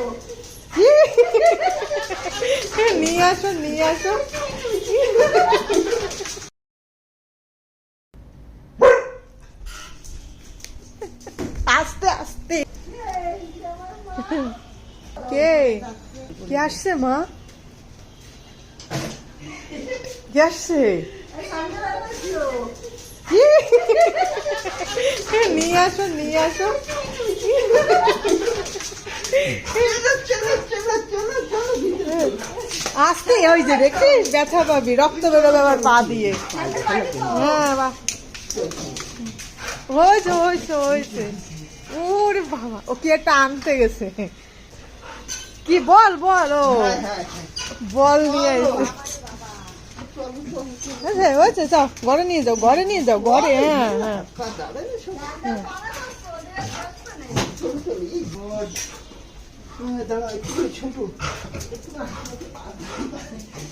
নিয়ে আসো নিয়ে আসো। আস্তে আস্তে। কে? কে আসছে মা? কে আসছে? নিয়ে আসো নিয়ে আসো। আসতে ওই যে দেখছিস ব্যথা পাবি, রক্ত বেরোবে আবার পা দিয়ে। হ্যাঁ বাহ। হয়েছে হয়েছে হয়েছে। ওরে বাবা, ও কি একটা আনতে গেছে। কি বল বল, ও। বল নিয়ে এসে আচ্ছা হয়েছে যাও ঘরে নিয়ে যাও, ঘরে নিয়ে যাও, ঘরে হ্যাঁ হ্যাঁ।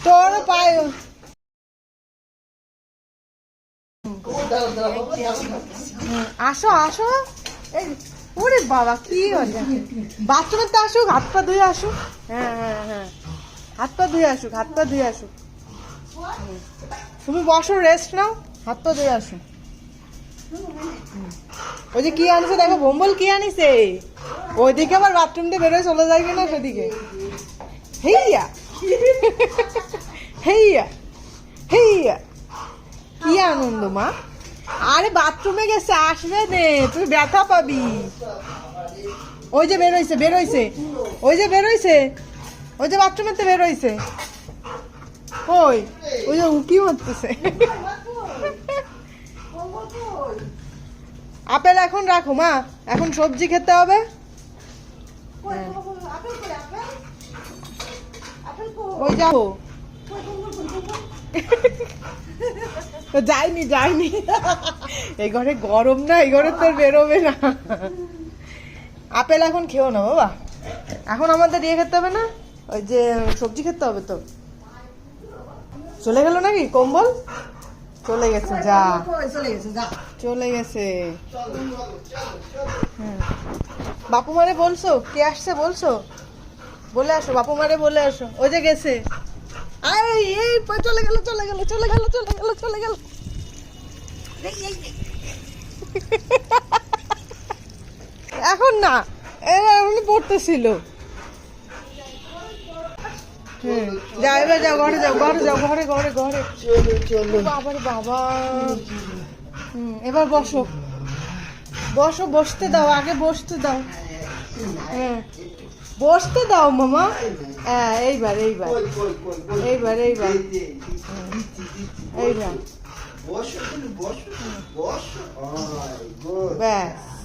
তোর পায়ে। আসো আসো। ওরে বাবা, কি হচ্ছে বাথরুমে তো আসুক, হাত পা ধুয়ে আসুক। হ্যাঁ হ্যাঁ হ্যাঁ। হাত পা ধুয়ে আসুক, হাত পা ধুয়ে আসুক। তুমি বসো রেস্ট নাও, হাত পা ধুয়ে আসুক। ওই যে কি আনিছে দেখো বোম্বল কি আনিছে? ওইদিকে আবার বাথরুম দিয়ে বেরোয় চলে যায় কিনা সেদিকে। হেইয়া। হেইয়া। হেইয়া। কি আনন্দ, মা। আরে বাথরুমে গেছে, আসবে নে, তুই ব্যথা পাবি। ওই যে বেরোইছে বেরোইছে। ওই যে বেরোইছে। ওই যে বাথরুমেতে বেরোইছে। ওই ওই যে উকি মারতেছে। আপেল এখন রাখো মা। এখন সবজি খেতে হবে। ওই যাইনি যাইনি। এই ঘরে গরম না এই ঘরে তোর বেরোবে না। আপেল এখন খেও না বাবা। এখন আমাদের ইয়ে খেতে হবে না? ওই যে সবজি খেতে হবে তো। চলে গেল নাকি কম্বল? চলে গেছে যা চলে গেছে হুম। বাপু মারে বলছো? কে আসছে বলছো? বলে আসো বাপু মারে বলে আসো। ওই যে গেছে। এই এই চলে গেল চলে গেল চলে গেল চলে গেল চলে গেল। এখন না এখনই পড়তেছিল। যাও এবার যাও ঘরে যাও ঘরে যাও ঘরে ঘরে ঘরে। বাবার বাবা। হুম এবার বসো। বসো বসতে দাও আগে বসতে দাও। হ্যাঁ বসতে দাও মামা। হ্যাঁ এইবার এইবার। এইবার এইবার। এইবার। ব্যাস।